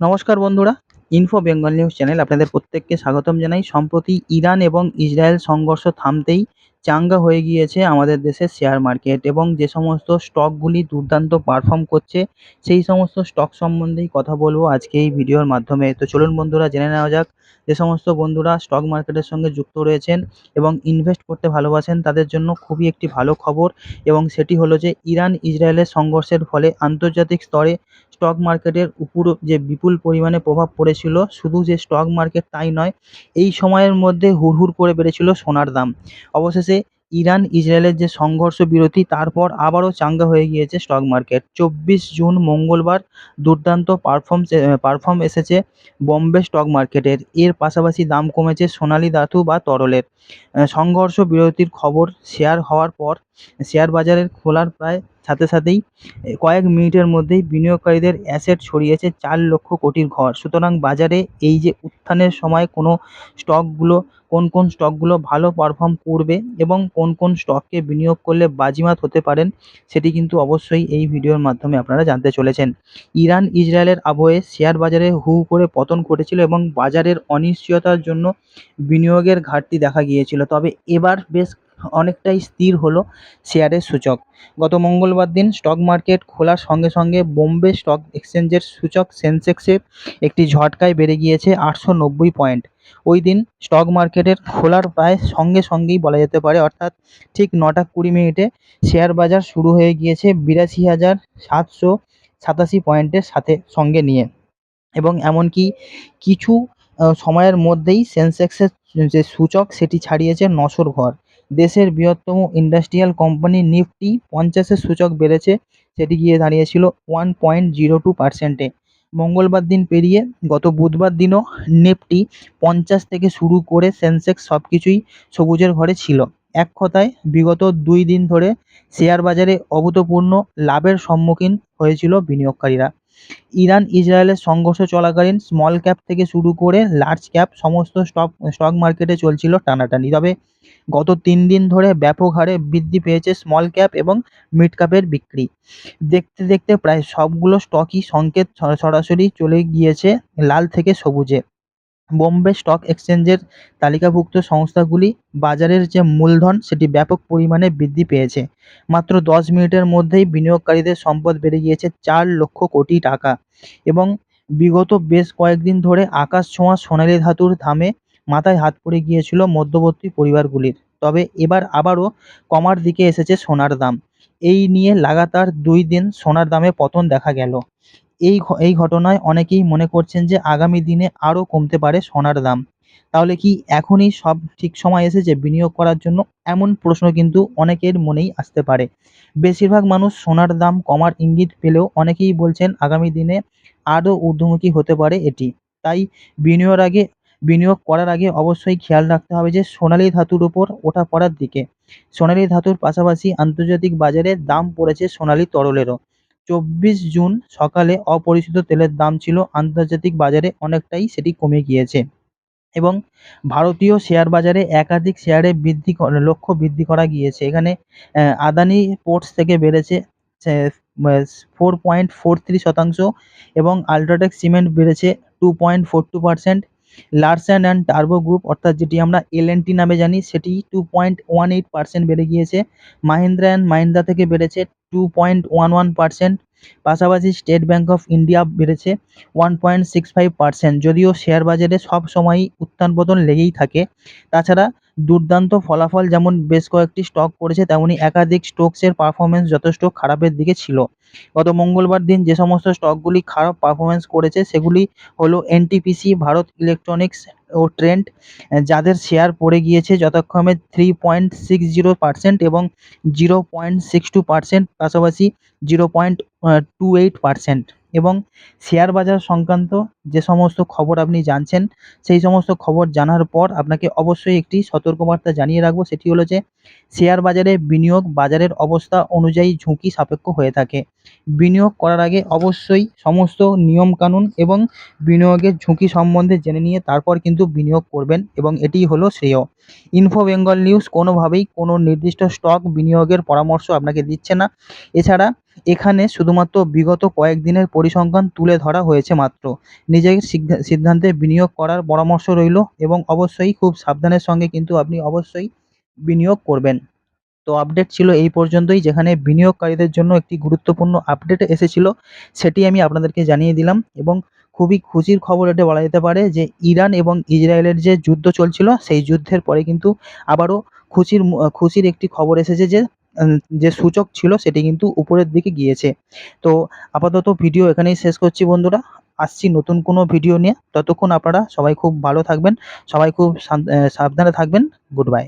নমস্কার বন্ধুরা info Bengal news channel আপনাদের প্রত্যেককে স্বাগতম জানাই। সম্প্রতি ইরান এবং ইসরায়েল সংঘর্ষ থামতেই চাঙ্গা হয়ে গিয়েছে আমাদের দেশের শেয়ার মার্কেট এবং যে সমস্ত স্টকগুলি দুর্দান্ত পারফর্ম করছে, সেই সমস্ত স্টক সম্বন্ধেই কথা বলব আজকে এই ভিডিওর মাধ্যমে। তো চলুন বন্ধুরা, জেনে নেওয়া যাক, যে সমস্ত বন্ধুরা স্টক মার্কেটের সঙ্গে যুক্ত রয়েছেন এবং ইনভেস্ট করতে ভালোবাসেন, তাদের জন্য খুবই একটি ভালো খবর এবং সেটি হলো যে ইরান ইসরায়েলের সংঘর্ষের ফলে আন্তর্জাতিক স্তরে স্টক মার্কেটের উপর যে বিপুল পরিমাণে প্রভাব পড়েছিল, শুধু যে স্টক মার্কেট তাই নয়, এই সময়ের মধ্যে হুড়হুড় করে বেড়েছিল সোনার দাম। অবশেষে ইরান ইসরায়েলের যে সংঘর্ষ বিরতি, তারপর আবারও চাঙ্গা হয়ে গিয়েছে স্টক মার্কেট চব্বিশ জুন মঙ্গলবার দুর্দান্ত পারফর্ম পারফর্ম এসেছে বম্বে স্টক মার্কেটের এর। পাশাপাশি দাম কমেছে সোনালী ধাতু বা তরলের। সংঘর্ষ বিরতির খবর শেয়ার হওয়ার পর শেয়ার বাজারের খোলার প্রায় সাথে সাথেই কয়েক মিনিটের মধ্যেই বিনিয়োগকারীদের অ্যাসেট ছড়িয়েছে চার লক্ষ কোটির ঘর। সুতরাং বাজারে এই যে উত্থানের সময় কোনো স্টকগুলো, কোন কোন স্টকগুলো ভালো পারফর্ম করবে এবং কোন কোন স্টকে বিনিয়োগ করলে বাজিমাত হতে পারেন, সেটি কিন্তু অবশ্যই এই ভিডিওর মাধ্যমে আপনারা জানতে চলেছেন। ইরান, ইসরায়েলের আবহে শেয়ার বাজারে হু করে পতন ঘটেছিল এবং বাজারের অনিশ্চয়তার জন্য বিনিয়োগের ঘাটতি দেখা গিয়েছিল। তবে এবার বেশ অনেকটাই স্থির হলো শেয়ারের সূচক। গত মঙ্গলবার দিন স্টক মার্কেট খোলার সঙ্গে সঙ্গে বোম্বে স্টক এক্সচেঞ্জের সূচক সেন্সেক্সের একটি ঝটকায় বেড়ে গিয়েছে আটশো নব্বই পয়েন্ট। ওই দিন স্টক মার্কেটের খোলার প্রায় সঙ্গে সঙ্গেই বলা যেতে পারে, অর্থাৎ ঠিক নটা কুড়ি মিনিটে শেয়ার বাজার শুরু হয়ে গিয়েছে বিরাশি হাজার সাতশো সাতাশি পয়েন্টের সাথে, সঙ্গে নিয়ে। এবং এমনকি কিছু সময়ের মধ্যেই সেন্সেক্সের যে সূচক সেটি ছাড়িয়েছে নশোর ঘর। দেশের বৃহত্তম ইন্ডাস্ট্রিয়াল কোম্পানি নিফটি পঞ্চাশের সূচক বেড়েছে, সেটি গিয়ে দাঁড়িয়েছিল ওয়ান পয়েন্ট জিরো টু পার্সেন্টে মঙ্গলবার দিন পেরিয়ে গত বুধবার দিনও নিফটি পঞ্চাশ থেকে শুরু করে সেন্সেক্স সব কিছুই সবুজের ঘরে ছিল। এক কথায়, বিগত দুই দিন ধরে শেয়ার বাজারে অভূতপূর্ণ লাভের সম্মুখীন হয়েছিল বিনিয়োগকারীরা। ইরান ইসরায়েলের সংঘর্ষ চলাকালীন স্মল ক্যাপ থেকে শুরু করে লার্জ ক্যাপ সমস্ত স্টক স্টক মার্কেটে চলছিল টানাটানি। তবে গত তিন দিন ধরে ব্যাপক হারে বৃদ্ধি পেয়েছে স্মল ক্যাপ এবং মিড ক্যাপের বিক্রি। দেখতে দেখতে প্রায় সবগুলো স্টকই সংকেত সরাসরি চলে গিয়েছে লাল থেকে সবুজে। বোম্বে স্টক এক্সচেঞ্জের তালিকাভুক্ত সংস্থাগুলি বাজারের যে মূলধন, সেটি ব্যাপক পরিমাণে বৃদ্ধি পেয়েছে। মাত্র দশ মিনিটের মধ্যেই বিনিয়োগকারীদের সম্পদ বেড়ে গিয়েছে চার লক্ষ কোটি টাকা এবং বিগত বেশ কয়েকদিন ধরে আকাশ ছোঁয়া সোনালি ধাতুর দামে মাথায় হাত পড়ে গিয়েছিল মধ্যবর্তী পরিবারগুলির। তবে এবার আবারও কমার দিকে এসেছে সোনার দাম। এই নিয়ে লাগাতার দুই দিন সোনার দামে পতন দেখা গেল। এই এই ঘটনায় অনেকেই মনে করছেন যে আগামী দিনে আরও কমতে পারে সোনার দাম। তাহলে কি এখনই সব ঠিক সময় এসেছে বিনিয়োগ করার জন্য? এমন প্রশ্ন কিন্তু অনেকের মনেই আসতে পারে। বেশিরভাগ মানুষ সোনার দাম কমার ইঙ্গিত পেলেও অনেকেই বলছেন আগামী দিনে আরও ঊর্ধ্বমুখী হতে পারে এটি। তাই বিনিয়োগের আগে, বিনিয়োগ করার আগে অবশ্যই খেয়াল রাখতে হবে যে সোনালি ধাতুর ওপর ওঠা পড়ার দিকে। সোনালি ধাতুর পাশাপাশি আন্তর্জাতিক বাজারে দাম পড়েছে সোনালি তরলেরও। চব্বিশ জুন সকালে অপরিশোধিত তেলের দাম ছিল আন্তর্জাতিক বাজারে অনেকটাই, সেটি কমে গিয়েছে। এবং ভারতীয় শেয়ার বাজারে একাধিক শেয়ারে বৃদ্ধি লক্ষ্য বৃদ্ধি করা গিয়েছে। এখানে আদানি পোর্টস থেকে বেড়েছে ফোর পয়েন্ট ফোর থ্রি শতাংশ এবং আলট্রাটেক সিমেন্ট বেড়েছে two point four two percent Larsen and turbo group অর্থাৎ যেটি আমরা এলএনটি নামে জানি, সেটি two point one eight percent বেড়ে গিয়েছে। মাহিন্দ্রা অ্যান্ড মাহিন্দ্রা থেকে বেড়েছে two point one one percent পাশাপাশি স্টেট ব্যাঙ্ক অফ ইন্ডিয়া বেড়েছে one point six five percent যদিও শেয়ার বাজারে সব সময়ই উত্থান পতন লেগেই থাকে। তাছাড়া দুর্দান্ত ফলাফল যেমন বেশ কয়েকটি স্টক করেছে তেমনই একাধিক স্টকসের পারফরমেন্স যথেষ্ট খারাপের দিকে ছিল। গত মঙ্গলবার দিন যে সমস্ত স্টকগুলি খারাপ পারফরমেন্স করেছে, সেগুলি হলো এনটিপিসি ভারত ইলেকট্রনিক্স ও ট্রেন্ড যাদের শেয়ার পড়ে গিয়েছে যথাক্রমে three point six zero percent এবং zero point six two percent পাশাপাশি zero point two eight percent এবং শেয়ার বাজার সংক্রান্ত যে সমস্ত খবর আপনি জানছেন, সেই সমস্ত খবর জানার পর আপনাকে অবশ্যই একটি সতর্কবার্তা জানিয়ে রাখব। সেটি হলো যে, শেয়ার বাজারে বিনিয়োগ বাজারের অবস্থা অনুযায়ী ঝুঁকি সাপেক্ষ হয়ে থাকে। বিনিয়োগ করার আগে অবশ্যই সমস্ত নিয়মকানুন এবং বিনিয়োগের ঝুঁকি সম্বন্ধে জেনে নিয়ে তারপর কিন্তু বিনিয়োগ করবেন এবং এটি হলো শ্রেয়। ইনফো বেঙ্গল নিউজ কোনোভাবেই কোনো নির্দিষ্ট স্টক বিনিয়োগের পরামর্শ আপনাকে দিচ্ছে না। এছাড়া এখানে শুধুমাত্র বিগত কয়েকদিনের পরিসংখ্যান তুলে ধরা হয়েছে মাত্র। নিজের সিদ্ধা- সিদ্ধান্তে বিনিয়োগ করার পরামর্শ রইল এবং অবশ্যই খুব সাবধানের সঙ্গে কিন্তু আপনি অবশ্যই বিনিয়োগ করবেন। তো আপডেট ছিল এই পর্যন্তই, যেখানে বিনিয়োগকারীদের জন্য একটি গুরুত্বপূর্ণ আপডেট এসেছিল, সেটি আমি আপনাদেরকে জানিয়ে দিলাম এবং খুবই খুশির খবর এটা বলা যেতে পারে যে ইরান এবং ইসরায়েলের যে যুদ্ধ চলছিল, সেই যুদ্ধের পরে কিন্তু আবারও খুশির খুশির একটি খবর এসেছে যে যে সূচক ছিল সেটি কিন্তু উপরের দিকে গিয়েছে। তো আপাতত ভিডিও এখানেই শেষ করছি বন্ধুরা। আসছি নতুন কোনো ভিডিও নিয়ে। ততক্ষণ আপনারা সবাই খুব ভালো থাকবেন। সবাই খুব সাবধানে থাকবেন। Good bye.